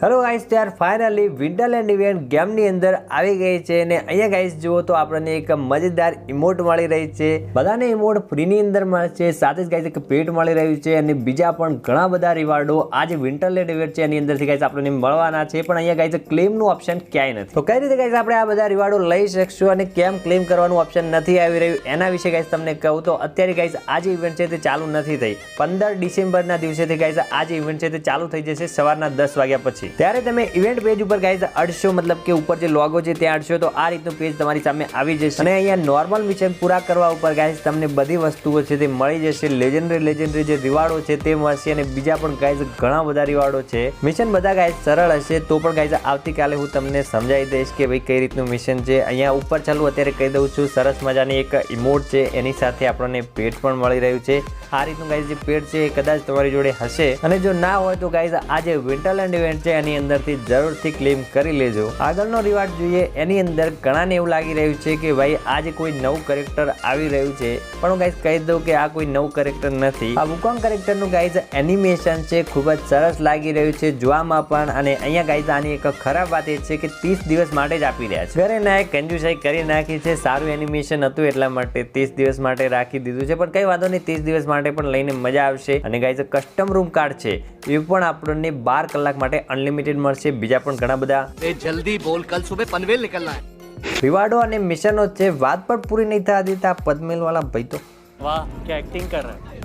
Hello guys ત્યાર finally Winterland event ગેમની અંદર આવી ગઈ છે અને અહીંયા ગાઈસ જુઓ તો આપણને એક મજેદાર ઇમોટ મળી રહી છે. બધાને ઇમોટ ફ્રીની અંદર મળશે સાથે જ ગાઈસ એક પેટ મળી રહ્યું છે અને બીજા પણ ઘણા બધા રિવાર્ડો આજે વિન્ટરલેન્ડ ઇવેન્ટ છે, એની અંદરથી ગાઈસ આપણને મળવાના છે, પણ અહીંયા ગાઈસ ક્લેમનું ઓપ્શન ક્યાંય નથી. તો કઈ રીતે ગાઈસ આપણે આ બધા રિવાર્ડો લઈ શકશું અને કેમ ક્લેમ કરવાનું ઓપ્શન નથી આવી રહ્યું, એના વિશે ગાઈસ તમને કહું તો અત્યારે ગાઈસ આ જે ઇવેન્ટ છે તે ચાલુ નથી થઈ. પંદર ડિસેમ્બરના દિવસેથી ગાઈસ આ જે ઇવેન્ટ છે તે ચાલુ થઈ જશે સવારના દસ વાગ્યા પછી. ત્યારે તમે ઇવેન્ટ પેજ ઉપર ગાઈઝ અડશો, મતલબ કે ઉપર જે લોગો છે ત્યાં અડશો, તો આ રીતનું પેજ તમારી સામે આવી જશે. અને અહીંયા નોર્મલ મિશન પૂરા કરવા ઉપર ગાઈઝ તમને બધી વસ્તુઓ છે તે મળી જશે. લેજન્ડરી લેજન્ડરી જે રિવાર્ડો છે તે મળશે અને બીજા પણ ગાઈઝ ઘણા બધા રિવાર્ડો છે. મિશન બધા ગાઈઝ સરળ હશે, તો પણ ગાઈઝ આવતીકાલે હું તમને સમજાવી દઈશ કે ભાઈ કઈ રીતનું મિશન છે. અહીંયા ઉપર ચાલુ અત્યારે કહી દઉં છું, સરસ મજાની એક ઇમોટ છે, એની સાથે આપણને પેટ પણ મળી રહ્યું છે. આ રીતનું ગાઈઝ જે પેટ છે એ કદાચ તમારી જોડે હશે. અને જો ના હોય તો ગાઈઝ આ જે વિન્ટરલેન્ડ ઇવેન્ટ છે એની અંદરથી જરૂરથી ક્લેમ કરી લેજો. આગળનો રિવાર્ડ જોઈએ, એની અંદર ઘણાને એવું લાગી રહ્યું છે કે ભાઈ, આજે કોઈ નવું કેરેક્ટર આવી રહ્યું છે. પણ હું ગાઈઝ કહી દઉં કે આ કોઈ નવું કેરેક્ટર નથી. આ વુકોંગ કેરેક્ટરનું ગાઈઝ એનિમેશન છે, ખૂબ જ સરસ લાગી રહ્યું છે, જોવામાં પણ. અને અહીંયા ગાઈઝ આની એક ખરાબ વાત એ છે કે ત્રીસ દિવસ માટે જ આપી રહ્યા છે. ઘરે ના કંજુસાઈ કરી નાખી છે, સારું એનિમેશન હતું એટલા માટે ત્રીસ દિવસ માટે રાખી દીધું છે. પણ કઈ વાંધો નહીં, ત્રીસ દિવસ માટે પણ લઈને મજા આવશે. અને ગાઈઝ કસ્ટમ રૂમ કાર્ડ છે. એ પણ આપણને બાર કલાક માટે અનલિમિટેડ અનલિમિટેડ મળશે. બીજા પણ ઘણા બધા. એ જલ્દી બોલ કલ સુબે પનવેલ નીકળના વિવાડો અને મિશનો છે વાત પણ પૂરી નહીં થતી આ પદમેલ વાળા ભાઈ તો. વાહ કે એક્ટિંગ કર રહા.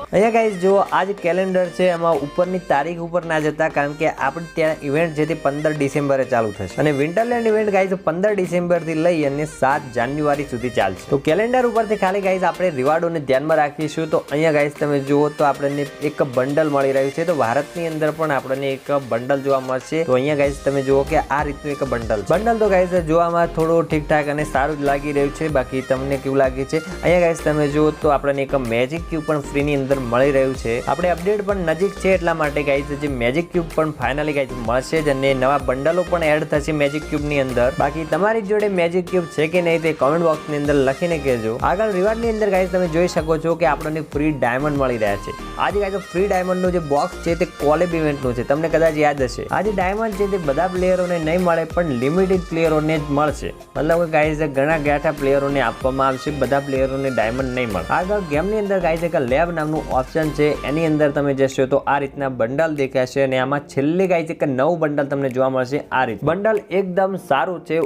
અહીંયા ગાઈઝ જો આ જે કેલેન્ડર છે, એમાં ઉપરની તારીખ ઉપર ના જતા, કારણ કે આપણે ત્યાં ઇવેન્ટ જે પંદર ડિસેમ્બરે ચાલુ થશે. અને વિન્ટરલેન્ડ ઇવેન્ટ ગાઈઝ પંદર ડિસેમ્બરથી લઈ અને સાત જાન્યુઆરી સુધી ચાલશે. તો કેલેન્ડર ઉપરથી ખાલી ગાઈઝ આપણે રિવાર્ડોને ધ્યાનમાં રાખીશું. તો અહીંયા ગાઈઝ તમે જુઓ, તો આપણને એક બંડલ મળી રહ્યું છે. તો ભારતની અંદર પણ આપણને એક બંડલ જોવા મળશે. તો અહીંયા ગાઈઝ તમે જુઓ કે આ રીતનું એક બંડલ બંડલ તો ગાઈઝ જોવામાં થોડું ઠીકઠાક અને સારું જ લાગી રહ્યું છે. બાકી તમને કેવું લાગે છે? અહીંયા ગાઈઝ તમે જુઓ તો આપણને એક મેજિક ક્યુ પણ ફ્રીની અંદર મળી રહ્યું છે. આપણે અપડેટ પણ નજીક છે એટલા માટે ગાઈઝ જે મેજિક ક્યુબ પણ ફાઇનલી ગાઈઝ મળશે જ અને નવા બંડલો પણ એડ થશે મેજિક ક્યુબની અંદર. બાકી તમારી જોડે મેજિક ક્યુબ છે કે નહીં તે કોમેન્ટ બોક્સની અંદર લખીને કહેજો. આગળ રિવાર્ડની અંદર ગાઈઝ તમે જોઈ શકો છો કે આપણને ફ્રી ડાયમંડ મળી રહ્યા છે. આજે ગાઈઝ ફ્રી ડાયમંડનું જે બોક્સ છે તે કોલેબ ઇવેન્ટનું છે. તમને કદાચ યાદ હશે. આજે ડાયમંડ છે તે બધા પ્લેયરોને નહીં મળે પણ લિમિટેડ પ્લેયરોને જ મળશે. મતલબ કે ગાઈઝ ઘણા ગાંઠા પ્લેયરોને આપવામાં આવશે. બધા પ્લેયરોને ડાયમંડ નહીં મળે. આગળ ગેમની અંદર ગાઈઝ એક લેબ નામનું ઓપ્શન છે, એની અંદર તમે જશો તો આ રીતના બંડલ દેખાશે અને આમાં છેલ્લે ગાય છે કે નવું બંડલ તમને જોવા મળશે આ રીત બંડલ એકદમ સારું છે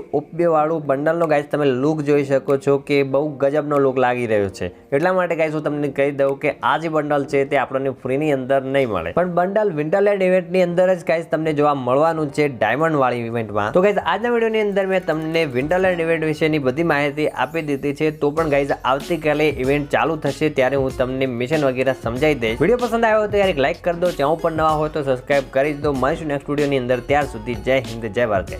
વાળું બંડલનો ગાય તમે લુક જોઈ શકો છો કે બહુ ગજબનો લુક લાગી રહ્યો છે. એટલા માટે ગાય હું તમને કહી દઉં કે આ જે બંડલ છે તે આપણને ફ્રીની અંદર નહીં મળે. પણ બંડલ વિન્ટરલેન્ડ ઇવેન્ટની અંદર જ ગાય તમને જોવા મળવાનું છે ડાયમંડ વાળી ઇવેન્ટમાં તો ગાય આજના વિડીયોની અંદર મેં તમને વિન્ટરલેન્ડ ઇવેન્ટ વિશેની બધી માહિતી આપી દીધી છે. તો પણ ગાઈઝ આવતીકાલે ઇવેન્ટ ચાલુ થશે, ત્યારે હું તમને મિશન વગેરે સમજાવી દઈશ. વીડિયો પસંદ આવ્યો તો યાર એક લાઈક કરી દો. ચેનલ પર નવા હોય તો સબસ્ક્રાઇબ કરી દો. મળીશું નેક્સ્ટ વિડીયોની અંદર. ત્યાર સુધી જય હિન્દ, જય ભારત.